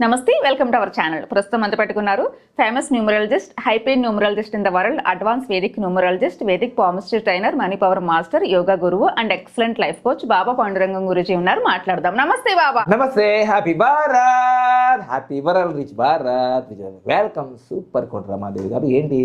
నమస్తే welcome to our channel. ప్రస్తుతం అంత పెట్టుకున్నారు famous numerologist హైపెయిన్ numerologist in the world advance Vedic numerologist Vedic palmistry trainer money power master yoga గురువు and excellent life coach Baba Pandurangam Guruji ఉన్నారు. మాట్లాడదాం. నమస్తే బాబా. నమస్తే happy Bharat! Happy world rich Bharat! Welcome super Kota Ramadevi garu. ఏంటి?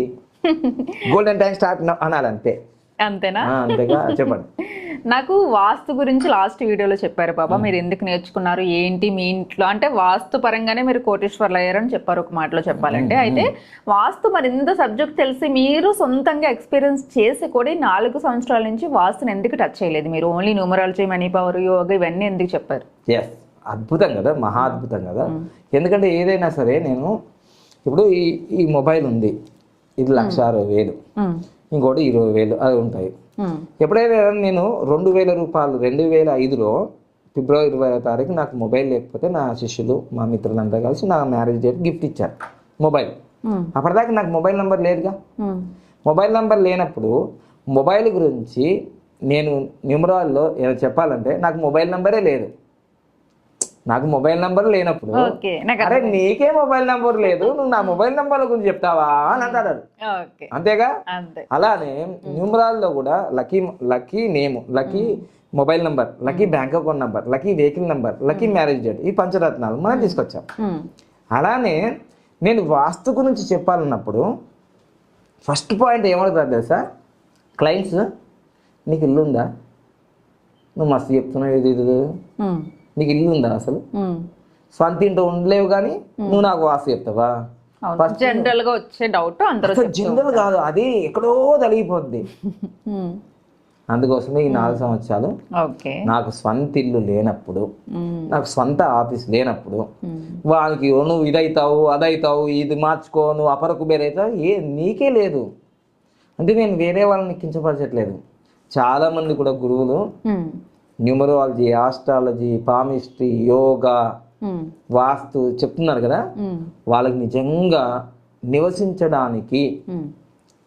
Golden time start అనాలంతే. అంతేనా? అంతేగా. చెప్పండి. నాకు వాస్తు గురించి లాస్ట్ వీడియోలో చెప్పారు బాబా మీరు ఎందుకు నేర్చుకున్నారు? ఏంటి మీ ఇంట్లో? అంటే వాస్తు పరంగానే మీరు కోటేశ్వర్లు అయ్యారని చెప్పారు ఒక మాటలో చెప్పాలంటే. అయితే వాస్తు మరి ఇంత సబ్జెక్ట్ తెలిసి మీరు సొంతంగా ఎక్స్పీరియన్స్ చేసి కూడా నాలుగు సంవత్సరాల నుంచి వాస్తుని ఎందుకు టచ్ చేయలేదు? మీరు only numerology money power yoga ఇవన్నీ ఎందుకు చెప్పారు? ఎస్ అద్భుతం కదా. మహా అద్భుతం కదా. ఎందుకంటే ఏదైనా సరే నేను ఇప్పుడు ఈ ఈ మొబైల్ ఉంది. ఇది లక్ష అరవై వేలు. ఇంకోటి ఇరవై వేలు అది ఉంటాయి. ఎప్పుడైనా నేను రెండు వేల రూపాయలు రెండు వేల ఐదులో ఫిబ్రవరి ఇరవై తారీఖు నాకు మొబైల్ లేకపోతే నా శిష్యులు మా మిత్రులంతా కలిసి నా మ్యారేజ్ డేట్ గిఫ్ట్ ఇచ్చారు మొబైల్. అప్పటిదాకా నాకు మొబైల్ నెంబర్ లేదుగా. మొబైల్ నెంబర్ లేనప్పుడు మొబైల్ గురించి నేను న్యూమరాల్లో ఏదో చెప్పాలంటే నాకు మొబైల్ నెంబరే లేదు. నాకు మొబైల్ నెంబర్ లేనప్పుడు అరే నీకే మొబైల్ నెంబర్ లేదు నువ్వు నా మొబైల్ నెంబర్ గురించి చెప్తావా అని అంటాడు అంతేగా? అంతే. అలానే న్యూమరాల్లో కూడా lucky lucky name lucky mobile number lucky bank account number lucky vehicle number lucky marriage date ఈ పంచరత్నాలు మనం తీసుకొచ్చాం. అలానే నేను వాస్తు గురించి చెప్పాలన్నప్పుడు ఫస్ట్ పాయింట్ ఏమడుతుంది తెలుసా? క్లయింట్స్ నీకు ఇల్లు ఉందా నువ్వు మస్తు చెప్తున్నావు ఇది నీకు ఇల్లు ఉందా అసలు. సొంత ఇంట్లో ఉండలేవు కానీ నువ్వు నాకు వాస్తు చెప్తావా? జనరల్గా వచ్చే డౌట్ అందరూ జనరల్ కాదు అది ఎక్కడో తలిగిపోద్ది. అందుకోసమే ఈ నాలుగు సంవత్సరాలు నాకు స్వంత ఇల్లు లేనప్పుడు నాకు స్వంత ఆఫీస్ లేనప్పుడు వాళ్ళకి "ఓ, నువ్వు ఇదైతావు అదైతావు ఇది మార్చుకో నువ్వు అపర కుబేర్ అవుతావు ఏ నీకే లేదు. అంటే నేను వేరే వాళ్ళని కించపరచట్లేదు. చాలామంది కూడా గురువులు numerology astrology palmistry yoga vastu చెప్తున్నారు కదా? వాళ్ళకి నిజంగా నివసించడానికి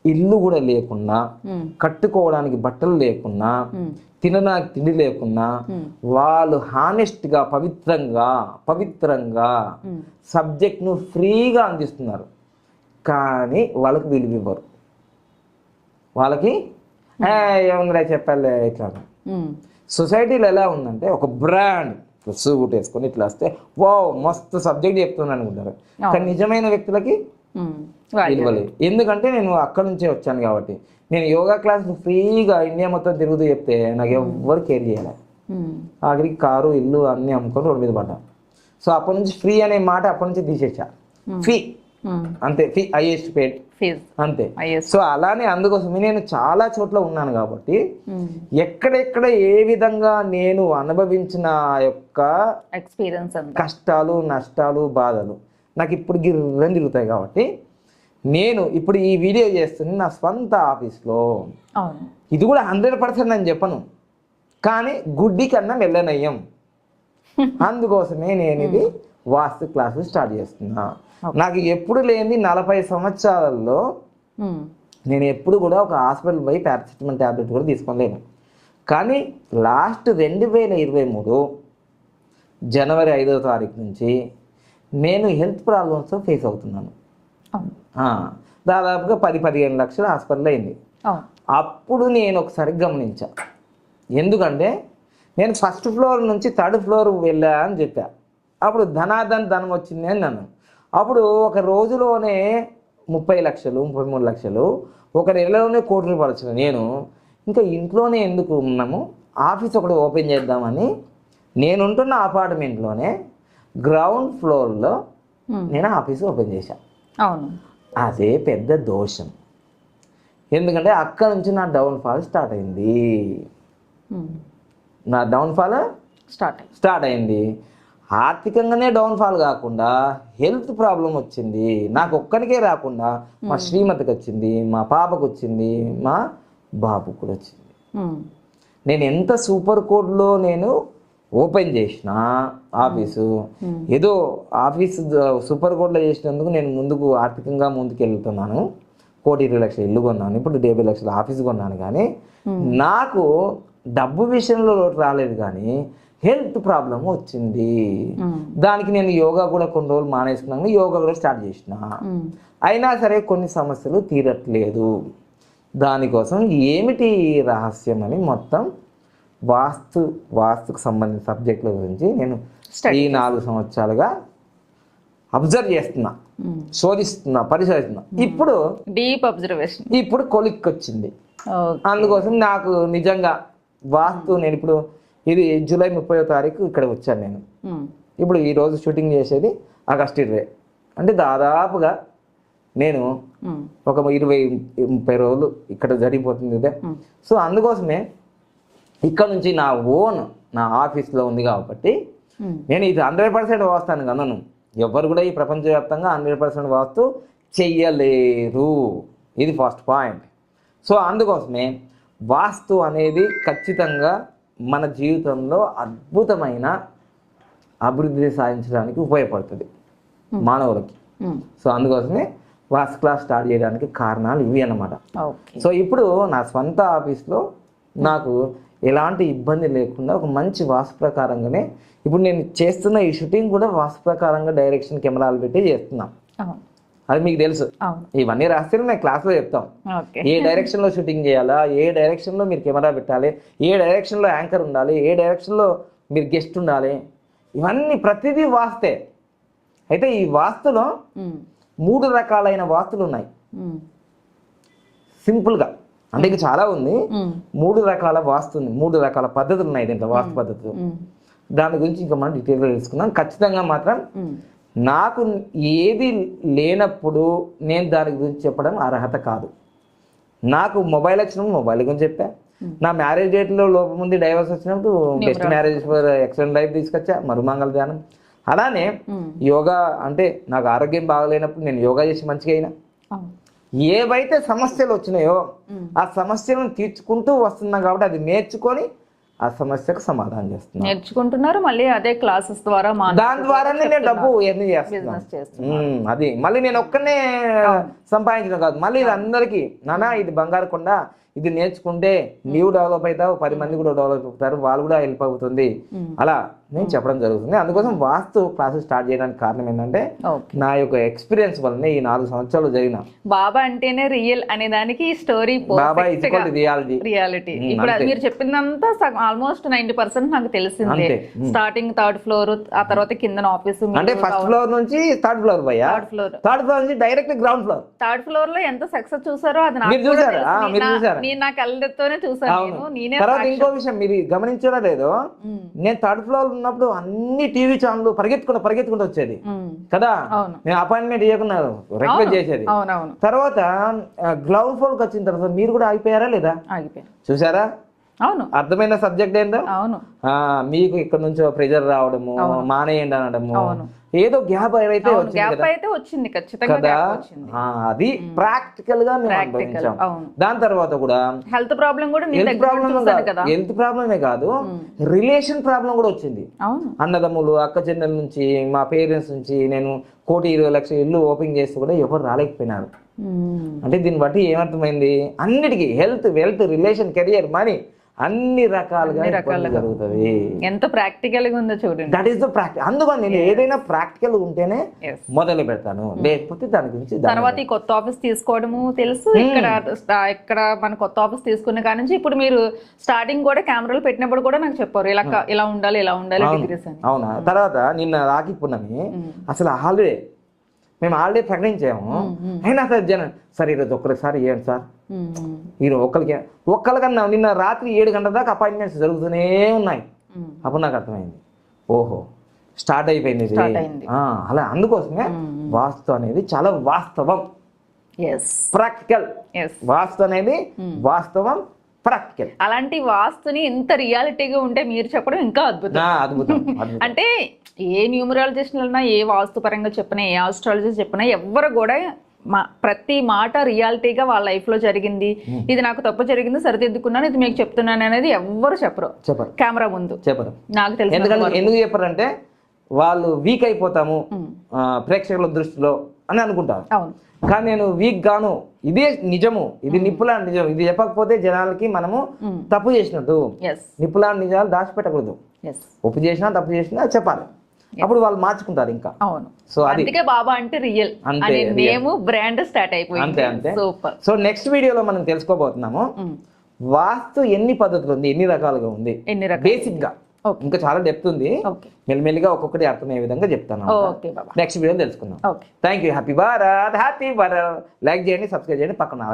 ఇల్లు కూడా లేకున్నా కట్టుకోవడానికి బట్టలు లేకున్నా తినడానికి తిండి లేకున్నా వాళ్ళు హానెస్ట్గా పవిత్రంగా పవిత్రంగా. సబ్జెక్ట్ను ఫ్రీగా అందిస్తున్నారు. కానీ వాళ్ళకి విలువ ఇవ్వరు. వాళ్ళకి "ఏ, ఏముందిరా చెప్పాలే ఇట్లా సొసైటీలో ఎలా ఉందంటే ఒక బ్రాండ్ సూట్ వేసుకొని ఇట్లా వస్తే వా మస్తు సబ్జెక్ట్ చెప్తున్నాను అనుకుంటారు. కానీ నిజమైన వ్యక్తులకి. విలువలేదు. ఎందుకంటే నేను అక్కడి నుంచే వచ్చాను కాబట్టి. నేను యోగా క్లాస్ ఫ్రీగా ఇండియా మొత్తం తిరుగుతూ చెప్తే నాకు ఎవ్వరు కేర్ చేయాలి. ఆఖరికి కారు ఇల్లు అన్నీ అమ్ముకొని రోడ్డు మీద పడ్డా సో అప్పటి నుంచి ఫ్రీ అనే మాట అప్పటి నుంచి తీసేసా. ఫీ ఉమ్, అంతే ఫీ హైయెస్ట్ పేడ్ అంతే. సో అలానే అందుకోసమే నేను చాలా చోట్ల ఉన్నాను కాబట్టి ఉమ్, ఎక్కడెక్కడ ఏ విధంగా నేను అనుభవించిన యొక్క ఎక్స్పీరియన్స్ అంతా. కష్టాలు నష్టాలు బాధలు నాకు ఇప్పుడు గిర్రని తిరుగుతాయి కాబట్టి నేను ఇప్పుడు ఈ వీడియో చేస్తుంది నా స్వంత ఆఫీస్లో. ఇది కూడా హండ్రెడ్ పర్సెంట్ అని చెప్పను. కానీ గుడ్డి కన్నా వెళ్ళనయ్యం అందుకోసమే నేను ఇది వాస్తు క్లాసులు స్టార్ట్ చేస్తున్నా. నాకు ఎప్పుడు లేని నలభై సంవత్సరాలలో ఉమ్, నేను ఎప్పుడు కూడా ఒక హాస్పిటల్ పోయి పారాసిటమాల్ ట్యాబ్లెట్ కూడా తీసుకోలేను కానీ లాస్ట్ రెండు వేల ఇరవై మూడు జనవరి ఐదవ తారీఖు నుంచి నేను హెల్త్ ప్రాబ్లమ్స్ ఫేస్ అవుతున్నాను. దాదాపుగా పది పదిహేను లక్షలు హాస్పిటల్ అయింది. అప్పుడు నేను ఒకసారి గమనించా. ఎందుకంటే నేను ఫస్ట్ ఫ్లోర్ నుంచి థర్డ్ ఫ్లోర్ వెళ్ళా అని చెప్పా. అప్పుడు ధనాధన్ ధనం వచ్చింది అని నన్ను. అప్పుడు ఒక రోజులోనే ముప్పై లక్షలు ముప్పై మూడు లక్షలు ఒక నెలలోనే కోటి రూపాయలు వచ్చిన నేను ఇంకా ఇంట్లోనే ఎందుకు ఉన్నాము? ఆఫీస్ ఒకటి ఓపెన్ చేద్దామని నేనుంటున్న అపార్ట్మెంట్లోనే గ్రౌండ్ ఫ్లోర్లో నేను ఆఫీస్ ఓపెన్ చేశా. అవును. అదే పెద్ద దోషం. ఎందుకంటే అక్కడ నుంచి నా డౌన్ఫాల్ స్టార్ట్ అయింది. నా డౌన్ఫాల్ స్టార్ట్ స్టార్ట్ అయింది. ఆర్థికంగానే డౌన్ఫాల్ కాకుండా హెల్త్ ప్రాబ్లం వచ్చింది. నాకు ఒక్కరికే రాకుండా మా శ్రీమతికి వచ్చింది మా పాపకు వచ్చింది మా బాబుకు కూడా వచ్చింది. ఉమ్, నేను ఎంత సూపర్ కోడ్లో నేను ఓపెన్ చేసిన ఆఫీసు ఏదో ఆఫీస్ సూపర్ కోడ్లో చేసినందుకు నేను ముందుకు ఆర్థికంగా ముందుకు వెళ్తున్నాను కోటి ఇరవై లక్షలు ఇల్లు కొన్నాను ఇప్పుడు డెబ్బై లక్షల ఆఫీస్ కొన్నాను కానీ నాకు డబ్బు విషయంలో రాలేదు కానీ హెల్త్ ప్రాబ్లం వచ్చింది. దానికి నేను యోగా కూడా కొన్ని రోజులు మానేసుకున్నాను. యోగా కూడా స్టార్ట్ చేసిన. అయినా సరే కొన్ని సమస్యలు తీరట్లేదు. దానికోసం ఏమిటి రహస్యం అని మొత్తం వాస్తు వాస్తుకు సంబంధించిన సబ్జెక్టుల గురించి నేను ఈ నాలుగు సంవత్సరాలుగా అబ్జర్వ్ చేస్తున్నా. శోధిస్తున్నా పరిశోధిస్తున్నా. ఇప్పుడు డీప్ అబ్జర్వేషన్ ఇప్పుడు కొలిక్కి వచ్చింది అందుకోసం నాకు నిజంగా వాస్తు నేను ఇప్పుడు ఇది జూలై ముప్పై తారీఖు ఇక్కడ వచ్చాను నేను. ఇప్పుడు ఈ రోజు షూటింగ్ చేసేది ఆగస్ట్ ఇరవై. అంటే దాదాపుగా నేను ఒక ఇరవై ముప్పై రోజులు ఇక్కడ జరిగిపోతుంది ఇదే. సో అందుకోసమే ఇక్కడ నుంచి నా ఓన్ నా ఆఫీస్లో ఉంది కాబట్టి నేను ఇది హండ్రెడ్ పర్సెంట్ వాస్తాను కన్నాను ఎవరు కూడా ఈ ప్రపంచవ్యాప్తంగా హండ్రెడ్ పర్సెంట్ వాస్తు చెయ్యలేరు. ఇది ఫస్ట్ పాయింట్. సో అందుకోసమే వాస్తు అనేది ఖచ్చితంగా మన జీవితంలో అద్భుతమైన అభివృద్ధి సాధించడానికి ఉపయోగపడుతుంది. మానవులకి. సో అందుకోసమే వాస్తు క్లాస్ స్టార్ట్ చేయడానికి కారణాలు ఇవి అన్నమాట. ఓకే. సో ఇప్పుడు నా స్వంత ఆఫీస్లో నాకు ఎలాంటి ఇబ్బంది లేకుండా ఒక మంచి వాస్తు ప్రకారంగానే ఇప్పుడు నేను చేస్తున్న ఈ షూటింగ్ కూడా వాస్తు ప్రకారంగా డైరెక్షన్ కెమెరాలు పెట్టి చేస్తున్నాం. అది మీకు తెలుసు. ఇవన్నీ రహస్యాలు మేము క్లాస్లో చెప్తాం. ఏ డైరెక్షన్లో షూటింగ్ చేయాలా? ఏ డైరెక్షన్లో మీరు కెమెరా పెట్టాలి? ఏ డైరెక్షన్లో యాంకర్ ఉండాలి? ఏ డైరెక్షన్లో మీరు గెస్ట్ ఉండాలి? ఇవన్నీ ప్రతిదీ వాస్తే. అయితే ఈ వాస్తులో మూడు రకాలైన వాస్తులు ఉన్నాయి. సింపుల్గా. అంటే ఇంకా చాలా ఉంది. మూడు రకాల వాస్తు ఉంది. మూడు రకాల పద్ధతులు ఉన్నాయి దీంట్లో వాస్తు పద్ధతులు. దాని గురించి ఇంకా మనం డీటెయిల్గా తెలుసుకుందాం. ఖచ్చితంగా మాత్రం నాకు ఏది లేనప్పుడు నేను దాని గురించి చెప్పడం అర్హత కాదు. నాకు మొబైల్ వచ్చినప్పుడు మొబైల్ గురించి చెప్పా. నా మ్యారేజ్ డేట్లో లోపం ఉంది డైవర్స్ వచ్చినప్పుడు best marriage for excellent life తీసుకొచ్చా మరుమంగళ ధ్యానం. అలానే యోగా అంటే నాకు ఆరోగ్యం బాగలేనప్పుడు నేను యోగా చేసి మంచిగా అయినా. ఏవైతే సమస్యలు వచ్చినాయో. ఆ సమస్యలను తీర్చుకుంటూ వస్తున్నా కాబట్టి అది నేర్చుకొని ఆ సమస్యకు సమాధానం చేస్తున్నా. నేర్చుకుంటున్నారు మళ్ళీ అదే క్లాసెస్ ద్వారా దాని ద్వారానే నేను డబ్బు చేస్తున్నారు ఉమ్, అది. మళ్ళీ నేను ఒక్కనే సంపాదించడం కాదు. మళ్ళీ ఇది అందరికీ. నానా ఇది బంగారు కొండ. ఇది నేర్చుకుంటే నీవు డెవలప్ అవుతావు పది మంది కూడా డెవలప్ అవుతారు వాళ్ళు కూడా హెల్ప్ అవుతుంది. ఉమ్. అలా నేను చెప్పడం జరుగుతుంది. అందుకోసం వాస్తు క్లాసెస్ స్టార్ట్ చేయడానికి కారణం ఏంటంటే నా యొక్క ఎక్స్పీరియన్స్ వల్లనే ఈ నాలుగు సంవత్సరాలు జరిగిన. బాబా అంటేనే రియల్ అనే దానికి స్టోరీ బాబా రియాలిటీ రియాలిటీ ఇప్పుడు మీరు చెప్పిందంతా ఆల్మోస్ట్ నైన్టీ పర్సెంట్ నాకు తెలిసిందే. స్టార్టింగ్ థర్డ్ ఫ్లోర్ ఆ తర్వాత కింద ఆఫీస్ అంటే ఫస్ట్ ఫ్లోర్ నుంచి థర్డ్ ఫ్లోర్ పోయా? థర్డ్ ఫ్లోర్ థర్డ్ ఫ్లోర్ నుంచి డైరెక్ట్ గ్రౌండ్ ఫ్లోర్ థర్డ్ ఫ్లోర్లో ఎంత సక్సెస్ చూసారో అది నాకు మీరు చూసారా? చూసారా? నేను నా కళ్ళతోనే చూసాను అవును. నేను నేనే తర్వాత ఇంకో విషయం మీరు గమనించారా లేదో నేను థర్డ్ ఫ్లోర్ ఉన్నప్పుడు అన్ని టీవీ ఛానల్ పరిగెత్తుకుంటూ పరిగెత్తుకుంటూ వచ్చేది. కదా? నేను అపాయింట్మెంట్ ఇవ్వకున్నారు రిక్వెస్ట్ చేసేది. తర్వాత గ్రౌండ్ ఫ్లోర్కి వచ్చిన తర్వాత మీరు కూడా అయిపోయారా లేదా? చూసారా అవును. అర్థమైన సబ్జెక్ట్ ఏందో? అవును. మీకు ఇక్కడ నుంచి ప్రెజర్ రావడము మానేయండి అనడము. ఏదో గ్యాప్ అయితే గ్యాప్ అయితే వచ్చింది ఖచ్చితంగా అది ప్రాక్టికల్గా మేము అనుభవించాం. దాని తర్వాత కూడా హెల్త్ ప్రాబ్లం కూడా హెల్త్ ప్రాబ్లం హెల్త్ ప్రాబ్లమే కాదు. రిలేషన్ ప్రాబ్లం కూడా వచ్చింది. అన్నదమ్ములు అక్క చెల్లెల నుంచి మా పేరెంట్స్ నుంచి నేను కోటి ఇరవై లక్షల ఇల్లు ఓపెన్ చేస్తే కూడా ఎవరు రాలేకపోయినారు. అంటే దీన్ని బట్టి ఏమర్థమైంది? అన్నిటికీ health wealth relation career money అన్ని రకాలుగా జరుగుతుంది. ఎంత ప్రాక్టికల్గా ఉందో చూడండి. దట్ ఈస్ ద ప్రాక్టి అందుకని నేను ఏదైనా ప్రాక్టికల్ ఉంటేనే. మొదలు పెడతాను. లేకపోతే దాని గురించి తర్వాత ఈ కొత్త ఆఫీస్ తీసుకోవడము తెలుసు. ఇక్కడ స్టా- ఇక్కడ మన కొత్త ఆఫీస్ తీసుకున్న కాడ నుంచి ఇప్పుడు మీరు స్టార్టింగ్ కూడా కెమెరాలు పెట్టినప్పుడు కూడా నాకు చెప్పారు. ఇలా క- ఇలా ఉండాలి ఇలా ఉండాలి డిగ్రీస్ అని. అవునా? తర్వాత నిన్న రాఖీ పున్నమి అసలు హాలిడే. మేము హాలిడే ప్రకటించాము. అయినా సార్ జనం సార్ ఈరోజు ఒక్కసారి చేయండి సార్? ఈరోజు ఒక్కరికి ఒక్కరికన్నా నిన్న రాత్రి ఏడు గంటల దాకా అపాయింట్మెంట్స్ జరుగుతూనే ఉన్నాయి. అప్పుడు నాకు అర్థమైంది. ఓహో స్టార్ట్ అయిపోయింది అలా అందుకోసమే వాస్తు అనేది చాలా వాస్తవం. ప్రాక్టికల్ వాస్తు అనేది వాస్తవం. ప్రాక్టికల్ అలాంటి వాస్తుని ఎంత రియాలిటీగా ఉంటే మీరు చెప్పడం ఇంకా అద్భుతం. అద్భుతం అంటే ఏ న్యూమరాలజిస్ట్ ఏ వాస్తు పరంగా చెప్పినా ఏ ఆస్ట్రాలజిస్ట్ చెప్పినా ఎవ్వరు కూడా మా ప్రతి మాట రియాలిటీగా వాళ్ళ లైఫ్లో జరిగింది ఇది నాకు తప్పు జరిగింది సరిదిద్దుకున్నాను ఇది మీకు చెప్తున్నాను అనేది ఎవ్వరు చెప్పరు. చెప్పరు. కెమెరా ముందు. చెప్పరు. నాకు తెలిసి ఎందుకంటే ఎందుకు చెప్పారంటే వాళ్ళు వీక్ అయిపోతాము ప్రేక్షకుల దృష్టిలో అని అనుకుంటారు. అవును. కానీ నేను వీక్ గాను. ఇదే నిజము. ఇది నిప్పులా నిజం. ఇది చెప్పకపోతే జనాలకి మనము తప్పు చేసినట్టు. నిప్పులా నిజాలు దాచిపెట్టకూడదు. ఒప్పు చేసినా తప్పు చేసినా చెప్పాలి. అప్పుడు వాళ్ళు మార్చుకుంటారు ఇంకా. అవును. సో అది. అందుకే బాబా అంటే రియల్ అంతే. నేమ్ బ్రాండ్ స్టార్ట్ అంతే అయిపోయింది. అంతే సూపర్ సో నెక్స్ట్ వీడియోలో మనం తెలుసుకోబోతున్నాము. వాస్తు ఎన్ని పద్ధతులు ఉంది? ఎన్ని రకాలుగా ఉంది? ఎన్ని రకాలు బేసిక్గా. ఇంకా చాలా డెప్త్ ఉంది. మెల్లిమెల్లిగా ఒక్కొక్కటి అర్థమయ్యే విధంగా చెప్తాను నెక్స్ట్ వీడియో తెలుసుకుందాం. Thank you happy Bharat happy Bharat like చేయండి సబ్స్క్రైబ్ చేయండి పక్కన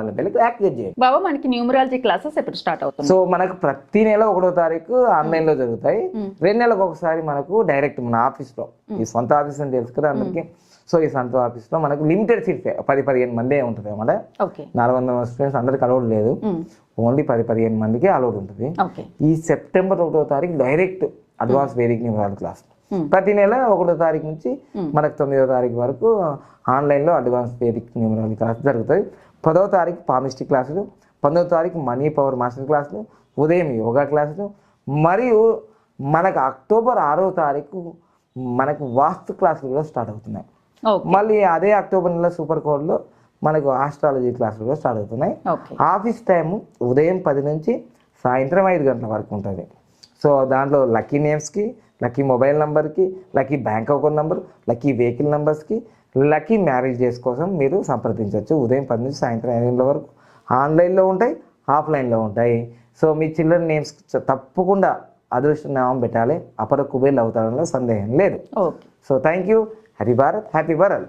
యాక్టివేట్ చేయండి. బాబా మనకి న్యూమరాలజీ క్లాసెస్ ఎప్పుడు స్టార్ట్ అవుతుంది సో మనకు ప్రతి నెల ఒకటో తారీఖు ఆన్లైన్లో జరుగుతాయి. రెండు నెలలకు ఒకసారి మనకు డైరెక్ట్ మన ఆఫీస్లో. ఈ సొంత ఆఫీస్ అని తెలుసు కదా అందరికి. సో ఈ సొంత ఆఫీస్లో మనకు లిమిటెడ్ సీట్స్ పది పదిహేను మందే ఉంటుంది అన్నమాట. ఓకే. నాలుగు వందల స్టూడెంట్స్ అందరికి అలౌడ్ లేదు. ఓన్లీ పది పదిహేను మందికి అలౌడ్ ఉంటుంది. ఈ సెప్టెంబర్ ఒకటో తారీఖు డైరెక్ట్ అడ్వాన్స్ వేదిక క్లాస్ ప్రతి నెల ఒకటో తారీఖు నుంచి మనకు తొమ్మిదో తారీఖు వరకు ఆన్లైన్లో అడ్వాన్స్ వేదిక న్యూమరాల్ క్లాస్ జరుగుతాయి పదవ తారీఖు పామిస్ట్రీ క్లాసులు పంతొమ్మిదో తారీఖు మనీ పవర్ మాస్టర్ క్లాసులు ఉదయం యోగా క్లాసులు మరియు మనకు అక్టోబర్ ఆరో తారీఖు మనకు వాస్తు క్లాసులు కూడా స్టార్ట్ అవుతున్నాయి. మళ్ళీ అదే అక్టోబర్ నెల సూపర్ కోడ్లో మనకు ఆస్ట్రాలజీ క్లాసులు కూడా స్టార్ట్ అవుతున్నాయి. ఆఫీస్ టైము ఉదయం పది నుంచి సాయంత్రం ఐదు గంటల వరకు ఉంటుంది. సో దాంట్లో లక్కీ నేమ్స్కి లక్కీ మొబైల్ నెంబర్కి lucky bank account number lucky vehicle నెంబర్స్కి లక్కీ మ్యారేజ్ డేస్ కోసం మీరు సంప్రదించవచ్చు. ఉదయం పది నుంచి సాయంత్రం ఐదు గంటల వరకు ఆన్లైన్లో ఉంటాయి ఆఫ్లైన్లో ఉంటాయి. సో మీ చిల్డ్రన్ నేమ్స్ తప్పకుండా అదృష్ట నామం పెట్టాలి. అపర కుబేర్లు అవుతారనలో సందేహం లేదు. So thank you happy Bharat happy Bharat